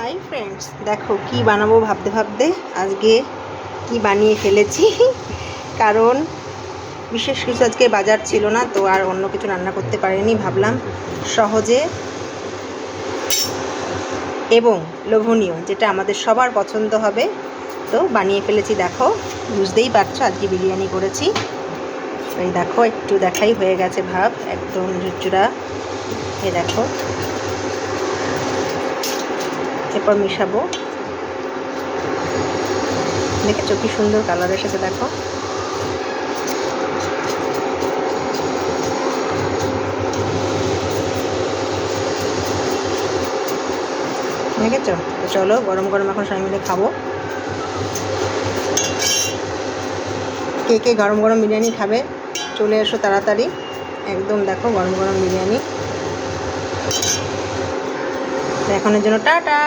Hi friends দেখো কি বানাবো ভাবতে ভাবতে আজকে কি বানিয়ে ফেলেছি? কারণ বিশেষ কিছু আজকে বাজার ছিল না, তো আর অন্য কিছু রান্না করতে পারিনি, ভাবলাম সহজে। এবং লোভনীয়, যেটা আমাদের সবার পছন্দ হবে, তো বানিয়ে ফেলেছি, দেখো। বুঝতেই পারছ, আজকে বিরিয়ানি করেছি। এই দেখো, একটু দেখাই হয়ে গেছে ভাব, একদম ঝুরঝুরা। এ দেখো। এরপর মিশাবো। দেখেছ কি সুন্দর কালার এসেছে দেখো। দেখেছ? তো চলো, গরম গরম এখন সবাই মিলে খাব। কে কে গরম গরম বিরিয়ানি খাবে, চলে এসো তাড়াতাড়ি। একদম দেখো গরম গরম বিরিয়ানি। এখনের জন্য টাটা।